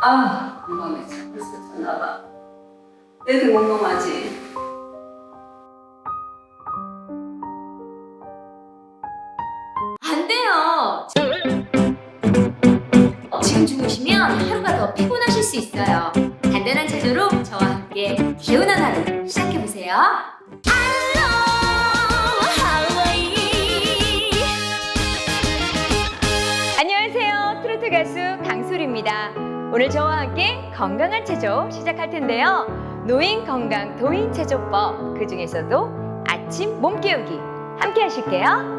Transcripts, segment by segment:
아, 건강해. 벌써 졌나봐. 왜 이렇게 멍멍하지? 안 돼요. 지금 주무시면 하루가 더 피곤하실 수 있어요. 단단한 체조로 저와 함께 개운한 하루 시작해 보세요. 안녕하세요. 오늘 저와 함께 건강한 체조 시작할 텐데요. 노인 건강 도인 체조법 그 중에서도 아침 몸 깨우기 함께 하실게요.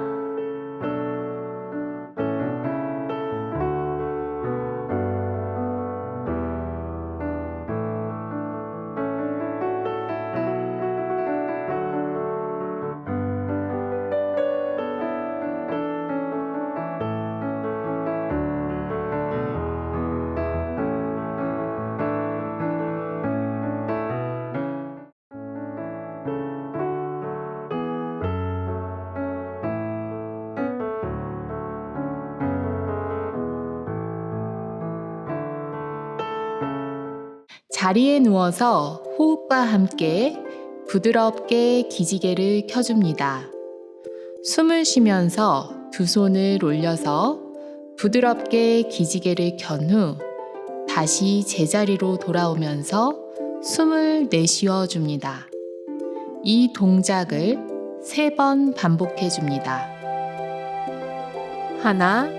자리에 누워서 호흡과 함께 부드럽게 기지개를 켜줍니다. 숨을 쉬면서 두 손을 올려서 부드럽게 기지개를 켠 후 다시 제자리로 돌아오면서 숨을 내쉬어 줍니다. 이 동작을 세 번 반복해 줍니다. 하나,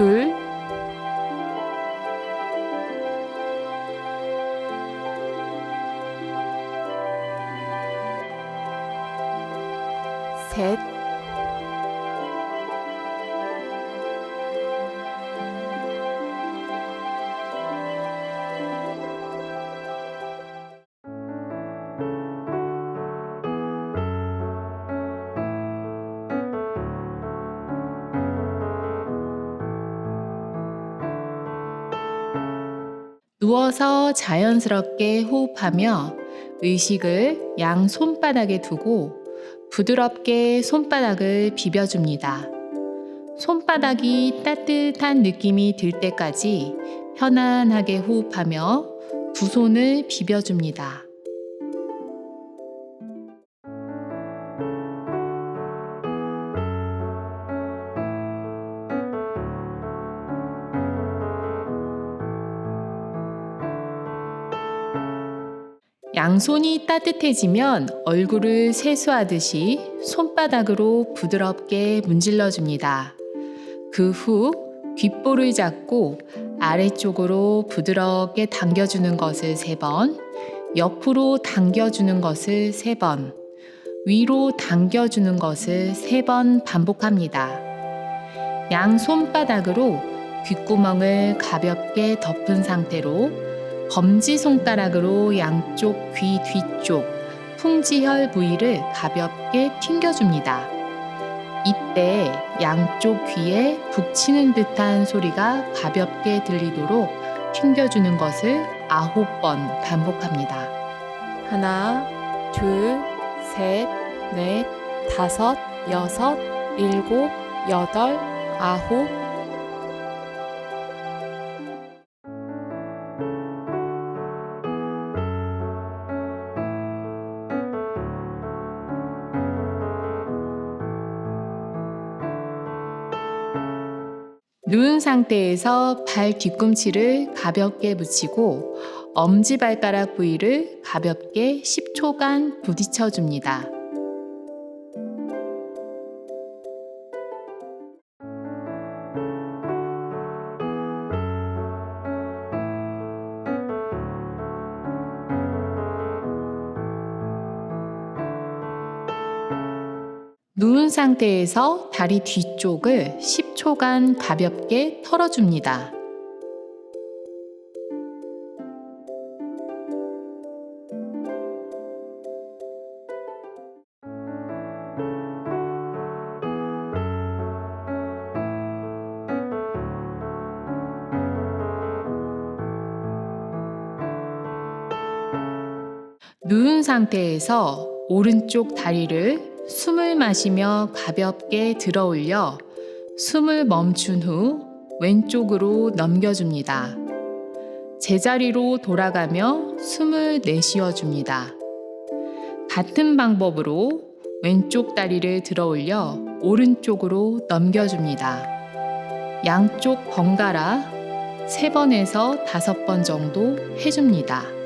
둘, 셋, 누워서 자연스럽게 호흡하며 의식을 양 손바닥에 두고 부드럽게 손바닥을 비벼줍니다. 손바닥이 따뜻한 느낌이 들 때까지 편안하게 호흡하며 두 손을 비벼줍니다. 양손이 따뜻해지면 얼굴을 세수하듯이 손바닥으로 부드럽게 문질러 줍니다. 그 후 귓볼을 잡고 아래쪽으로 부드럽게 당겨주는 것을 세 번, 옆으로 당겨주는 것을 세 번, 위로 당겨주는 것을 세번 반복합니다. 양 손바닥으로 귓구멍을 가볍게 덮은 상태로 검지 손가락으로 양쪽 귀 뒤쪽 풍지혈 부위를 가볍게 튕겨줍니다. 이때 양쪽 귀에 북치는 듯한 소리가 가볍게 들리도록 튕겨주는 것을 아홉 번 반복합니다. 하나, 둘, 셋, 넷, 다섯, 여섯, 일곱, 여덟, 아홉, 누운 상태에서 발 뒤꿈치를 가볍게 붙이고 엄지발가락 부위를 가볍게 10초간 부딪혀 줍니다. 누운 상태에서 다리 뒤쪽을 10초간 가볍게 털어줍니다. 누운 상태에서 오른쪽 다리를 숨을 마시며 가볍게 들어 올려 숨을 멈춘 후 왼쪽으로 넘겨줍니다. 제자리로 돌아가며 숨을 내쉬어 줍니다. 같은 방법으로 왼쪽 다리를 들어 올려 오른쪽으로 넘겨줍니다. 양쪽 번갈아 세 번에서 다섯 번 정도 해줍니다.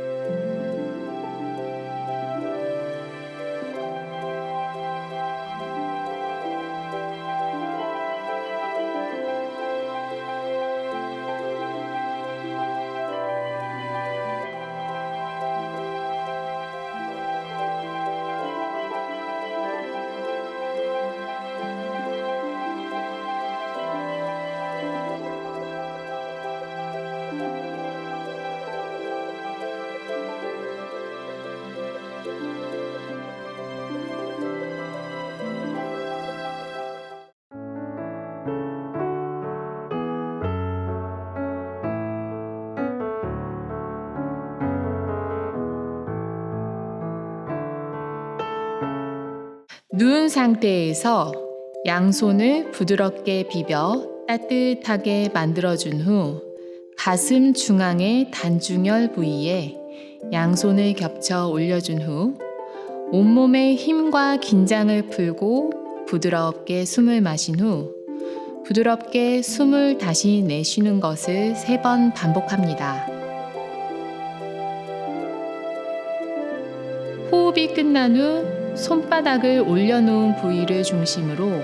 누운 상태에서 양손을 부드럽게 비벼 따뜻하게 만들어준 후 가슴 중앙의 단중혈 부위에 양손을 겹쳐 올려준 후 온몸의 힘과 긴장을 풀고 부드럽게 숨을 마신 후 부드럽게 숨을 다시 내쉬는 것을 세 번 반복합니다. 호흡이 끝난 후 손바닥을 올려놓은 부위를 중심으로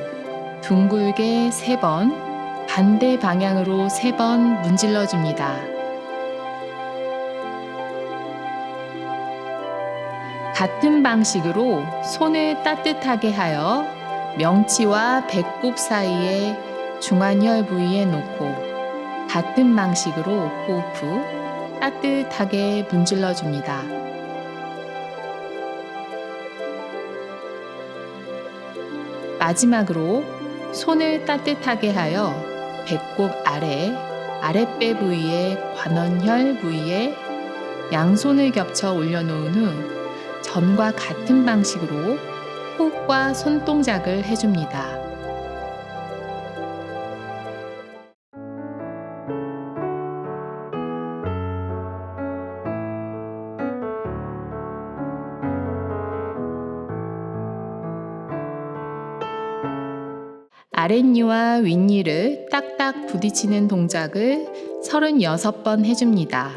둥글게 세 번, 반대 방향으로 세 번 문질러 줍니다. 같은 방식으로 손을 따뜻하게 하여 명치와 배꼽 사이에 중안혈 부위에 놓고 같은 방식으로 호흡 후 따뜻하게 문질러 줍니다. 마지막으로 손을 따뜻하게 하여 배꼽 아래, 아랫배 부위에 관원혈 부위에 양손을 겹쳐 올려놓은 후 전과 같은 방식으로 호흡과 손동작을 해줍니다. 아랫니와 윗니를 딱딱 부딪히는 동작을 36번 해줍니다.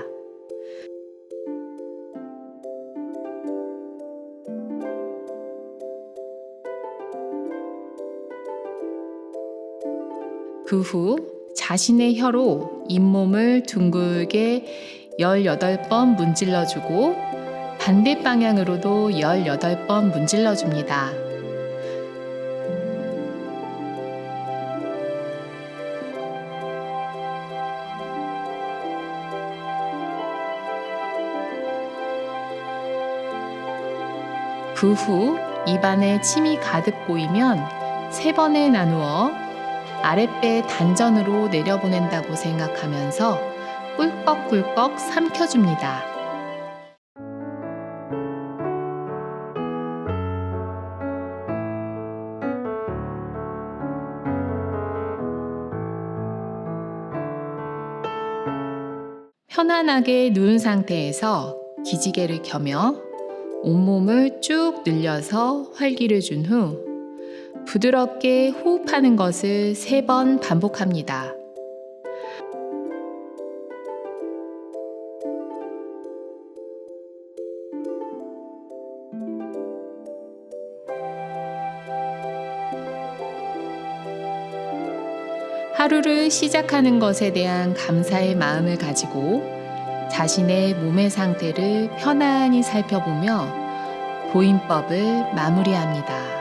그 후 자신의 혀로 잇몸을 둥글게 18번 문질러주고 반대 방향으로도 18번 문질러줍니다. 그 후 입안에 침이 가득 고이면 세 번에 나누어 아랫배 단전으로 내려보낸다고 생각하면서 꿀꺽꿀꺽 삼켜줍니다. 편안하게 누운 상태에서 기지개를 켜며 온몸을 쭉 늘려서 활기를 준 후 부드럽게 호흡하는 것을 세 번 반복합니다. 하루를 시작하는 것에 대한 감사의 마음을 가지고 자신의 몸의 상태를 편안히 살펴보며 보인법을 마무리합니다.